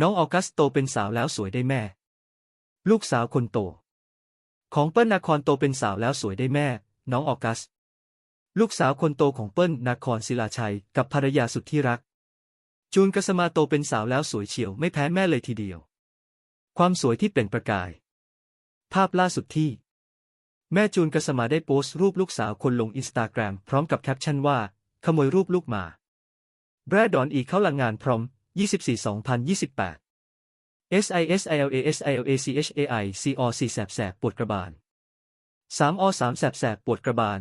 น้องออกัสโตเป็นสาวแล้วสวยได้แม่ ลูกสาวคนโต ของเปิ้ลนาครโตเป็นสาวแล้วสวยได้แม่ น้องออกัส ลูกสาวคนโตของเปิ้ลนาครศิลาชัย กับภรรยาสุดที่รัก จูนกสมาโตเป็นสาวแล้วสวยเฉียวไม่แพ้แม่เลยทีเดียว ความสวยที่เปล่งประกาย ภาพล่าสุดที่ แม่จูนกสมาได้โพสต์รูปลูกสาวคนลงอินสตาแกรมพร้อมกับแคปชั่นว่า ขโมยรูปลูกมาแบรดดอนอีกเข้าลังงานพร้อม 24 2028 SISILASILACHAI CO 4แสบแสบปวดกระบาล 3 อ 3 แสบแสบปวดกระบาล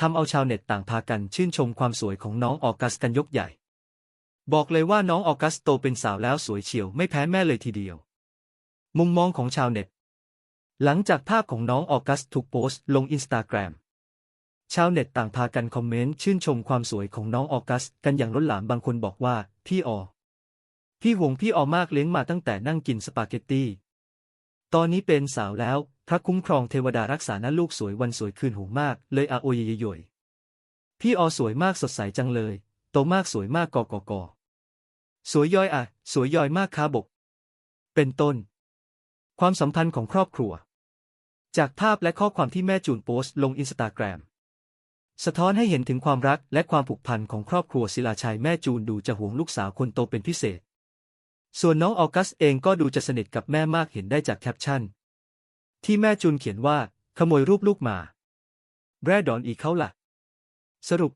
ทำเอาชาวเน็ตต่างพากันชื่นชมความสวยของน้องออกัสกันยกใหญ่ บอกเลยว่าน้องออกัสโตเป็นสาวแล้วสวยเฉียวไม่แพ้แม่เลยทีเดียว มุมมองของชาวเน็ต หลังจากภาพของน้องออกัสถูกโพสต์ลงอินสตาแกรมชาวเน็ตต่างพากันคอมเมนต์ชื่นชมความสวยของน้องออกัสกันอย่างล้นหลามบางคนบอกว่าพี่ออ พี่หวงพี่ออมากเลี้ยงมาตั้งแต่นั่งกินสปาเกตตี้ ตอนนี้เป็นสาวแล้ว พระคุ้มครองเทวดารักษานะลูกสวยวันสวยคืนหูมาก เลยอาโอยยยยพี่ออสวยมากสดใสจังเลย โตมากสวยมากกอกอกอสวยย่อยอะสวยย่อยมากค้าบก เป็นต้น ความสัมพันธ์ของครอบครัว จากภาพและข้อความที่แม่จูนโพสต์ลงอินสตาแกรมสะท้อนให้เห็นถึงความรักและความผูกพันของครอบครัวศิลาชัยแม่จูนดูจะหวงลูกสาวคนโตเป็นพิเศษ ส่วนน้องออกัสเองก็ดูจะสนิทกับแม่มากเห็นได้จากแคปชั่น ที่แม่จูนเขียนว่า ขโมยรูปลูกมาแบรดอนอีกเขาล่ะ สรุป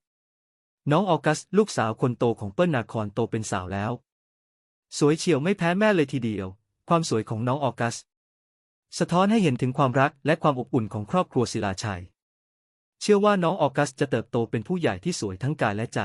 น้องออกัสลูกสาวคนโตของเปิ้ลนาครโตเป็นสาวแล้ว สวยเฉียวไม่แพ้แม่เลยทีเดียว ความสวยของน้องออกัส สะท้อนให้เห็นถึงความรักและความอบอุ่นของครอบครัวศิลาชัย เชื่อว่าน้องออกัสจะเติบโตเป็นผู้ใหญ่ที่สวยทั้งกายและใจ